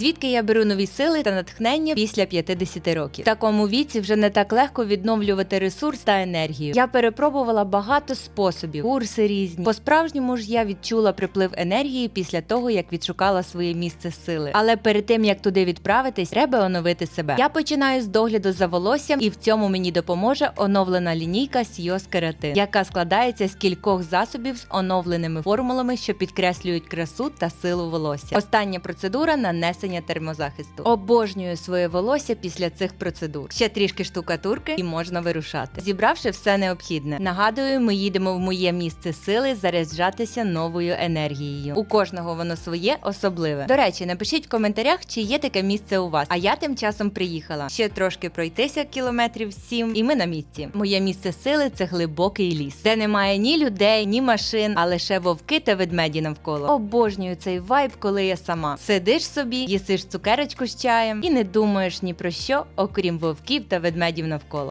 Звідки я беру нові сили та натхнення після 50 років? В такому віці вже не так легко відновлювати ресурс та енергію. Я перепробувала багато способів, курси різні. По-справжньому ж я відчула приплив енергії після того, як відшукала своє місце сили. Але перед тим як туди відправитись, треба оновити себе. Я починаю з догляду за волоссям, і в цьому мені допоможе оновлена лінійка Сіос Кератин, яка складається з кількох засобів з оновленими формулами, що підкреслюють красу та силу волосся. Остання процедура нанесення термозахисту. Обожнюю своє волосся після цих процедур. Ще трішки штукатурки і можна вирушати. Зібравши все необхідне. Нагадую, ми їдемо в моє місце сили заряджатися новою енергією. У кожного воно своє особливе. До речі, напишіть в коментарях, чи є таке місце у вас. А я тим часом приїхала. Ще трошки пройтися кілометрів сім, і ми на місці. Моє місце сили це глибокий ліс, де немає ні людей, ні машин, а лише вовки та ведмеді навколо. Обожнюю цей вайб, коли я сама. Сидиш собі, їсиш цукерочку з чаєм і не думаєш ні про що, окрім вовків та ведмедів навколо.